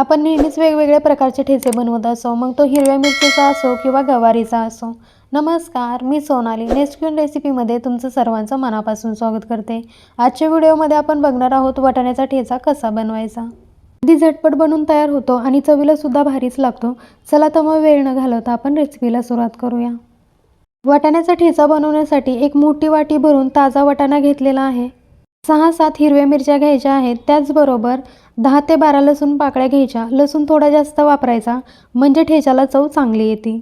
आपण नेहमीच वेगवेगळ्या प्रकारचे ठेचे बनवत असो मग तो हिरव्या मिरचीचा असो किंवा गवारीचा असो. नमस्कार मी सोनाली. नेस्क्यून रेसिपीमध्ये तुमचं सर्वांचं मनापासून स्वागत करते. आजच्या व्हिडिओमध्ये आपण बघणार आहोत वाटाण्याचा ठेचा कसा बनवायचा. अगदी झटपट बनून तयार होतो आणि चवीला सुद्धा भारीच लागतो. चला तर मग वेळ न घालवता आपण रेसिपीला सुरुवात करूया. वाटाण्याचा ठेचा बनवण्यासाठी एक मोठी वाटी भरून ताजा वाटाणा घेतलेला आहे. सहा सात हिरव्या मिरच्या घ्यायच्या आहेत. त्याचबरोबर दहा ते बारा लसूण पाकळ्या घ्यायच्या. लसूण थोडा जास्त वापरायचा म्हणजे ठेच्याला चव चांगली येते.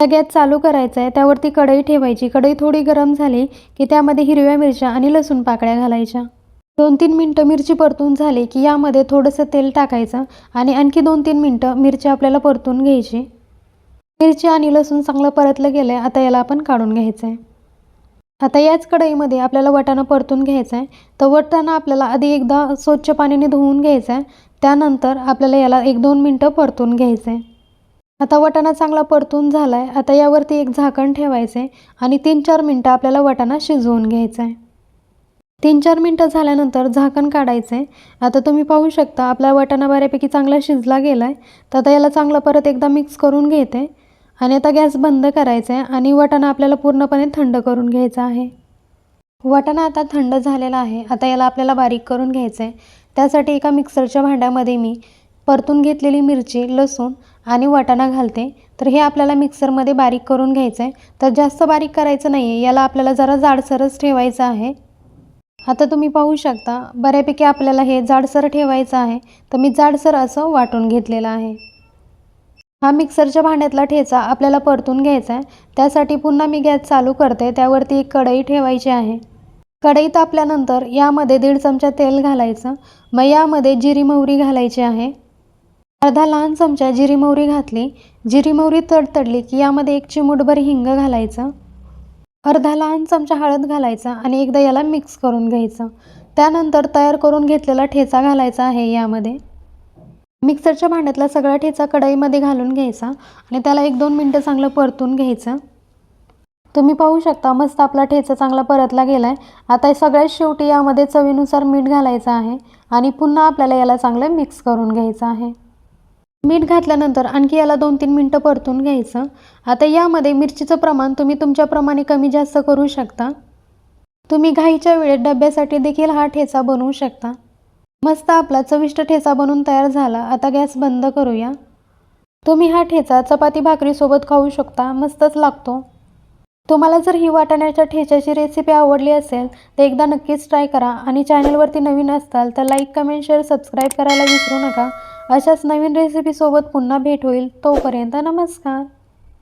गॅस चालू करायचा आहे. त्यावरती कढई ठेवायची. कढई थोडी गरम झाली की त्यामध्ये हिरव्या मिरच्या आणि लसूण पाकळ्या घालायच्या. दोन तीन मिनटं मिरची परतून झाली की यामध्ये थोडंसं तेल टाकायचं आणि आणखी दोन तीन मिनटं मिरची आपल्याला परतून घ्यायची. मिरची आणि लसूण चांगलं परतलं गेलं आहे आता याला आपण काढून घ्यायचं आहे आता याच कढईमध्ये आपल्याला वाटाणा परतून घ्यायचा आहे. तर वाटाणा आपल्याला आधी एकदा स्वच्छ पाण्याने धुवून घ्यायचा आहे. त्यानंतर आपल्याला याला एक दोन मिनटं परतून घ्यायचं आहे. आता वाटाणा चांगला परतून झाला आहे आता यावरती एक झाकण ठेवायचं आहे आणि तीन चार मिनटं आपल्याला वाटाणा शिजवून घ्यायचा आहे. तीन चार मिनटं झाल्यानंतर झाकण काढायचं आहे. आता तुम्ही पाहू शकता आपला वाटाणा बऱ्यापैकी चांगला शिजला गेला आहे तर आता याला चांगलं परत एकदा मिक्स करून घेते आणि आता गॅस बंद करायचा आहे आणि वाटाणा आपल्याला पूर्णपणे थंड करून घ्यायचा आहे. वाटाणा आता थंड झालेला आहे. आता याला आपल्याला बारीक करून घ्यायचं आहे त्यासाठी एका मिक्सरच्या भांड्यामध्ये मी परतून घेतलेली मिरची लसूण आणि वाटाणा घालते. तर हे आपल्याला मिक्सरमध्ये बारीक करून घ्यायचं आहे तर जास्त बारीक करायचं नाही आहे याला आपल्याला जरा जाडसरच ठेवायचं आहे. आता तुम्ही पाहू शकता बऱ्यापैकी आपल्याला हे जाडसर ठेवायचं आहे. तर मी जाडसर असं वाटून घेतलेलं आहे. हा मिक्सरच्या भांड्यातला ठेचा आपल्याला परतून घ्यायचा आहे. त्यासाठी पुन्हा मी गॅस चालू करते. त्यावरती एक कढई ठेवायची आहे. कढई तापल्यानंतर यामध्ये दीड चमचा तेल घालायचं. मग यामध्ये जिरी मोहरी घालायची आहे. अर्धा लहान चमचा जिरी मोहरी घातली. जिरी मोहरी तडतडली की यामध्ये एक चिमूटभर हिंग घालायचं. अर्धा लहान चमचा हळद घालायचा आणि एकदा याला मिक्स करून घ्यायचं. त्यानंतर तयार करून घेतलेला ठेचा घालायचा आहे यामध्ये. मिक्सरच्या भांड्यातला सगळा ठेचा कढईमध्ये घालून घ्यायचा आणि त्याला एक दोन मिनटं चांगलं परतून घ्यायचं. तुम्ही पाहू शकता मस्त आपला ठेचा चांगला परतला गेला आहे आता सगळ्यात शेवटी यामध्ये चवीनुसार मीठ घालायचं आहे आणि पुन्हा आपल्याला याला चांगलं मिक्स करून घ्यायचं आहे. मीठ घातल्यानंतर आणखी याला दोन तीन मिनटं परतून घ्यायचं. आता यामध्ये मिरचीचं प्रमाण तुम्ही तुमच्याप्रमाणे कमी जास्त करू शकता. तुम्ही घाईच्या वेळेत डब्यासाठी देखील हा ठेचा बनवू शकता. मस्त आपला चविष्ट ठेचा बनून तयार झाला. आता गॅस बंद करूया. तुम्ही हा ठेचा चपाती भाकरीसोबत खाऊ शकता. मस्तच लागतो. तुम्हाला जर ही वाटाण्याच्या ठेच्याची रेसिपी आवडली असेल तर एकदा नक्कीच ट्राय करा. आणि चॅनलवरती नवीन असाल तर लाईक कमेंट शेअर सबस्क्राईब करायला विसरू नका. अशाच नवीन रेसिपीसोबत पुन्हा भेट होईल. तोपर्यंत नमस्कार.